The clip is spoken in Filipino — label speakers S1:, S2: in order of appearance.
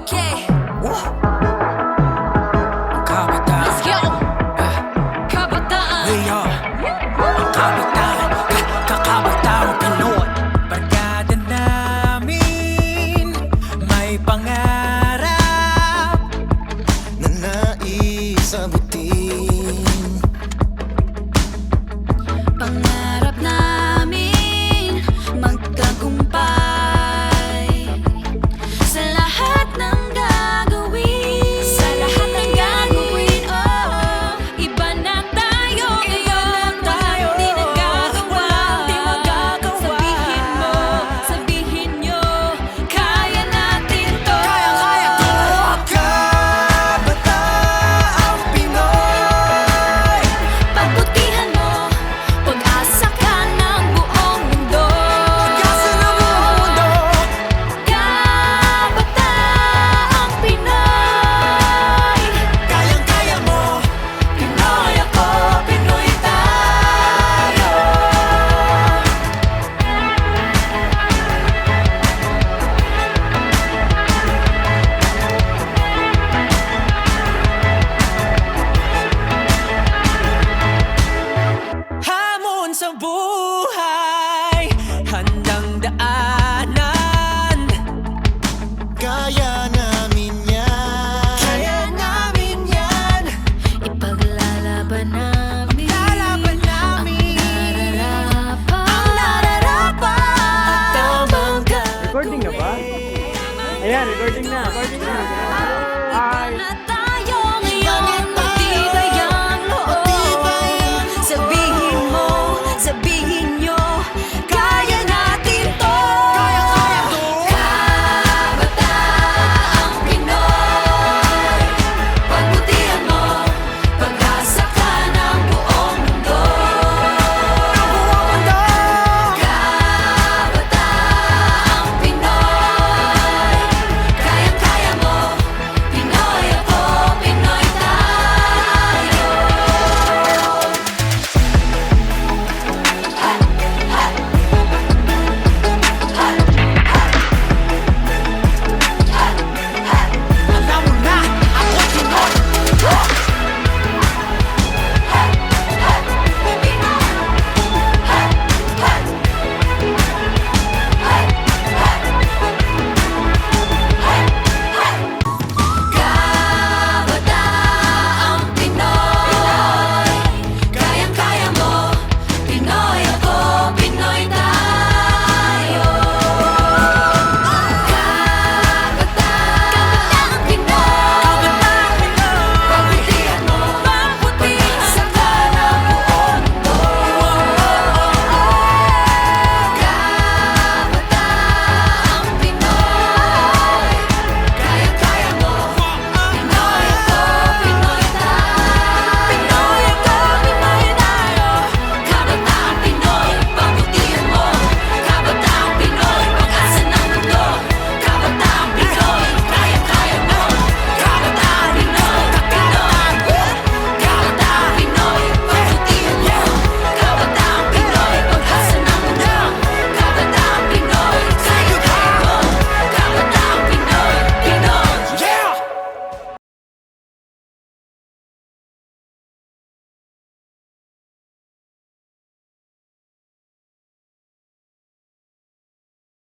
S1: Okay,
S2: Kabataan
S1: let's go.
S2: Ah,
S1: Kabataan.
S2: hey, yo. Ang kabataan ka- Kakabatang Pinoy. Barkada namin. May pangarap
S1: Ipaglalaban namin
S3: Lalaban namin.
S1: Ang nararapat At tamang
S4: Recording na ba? Ayan, recording na, recording na. Ay,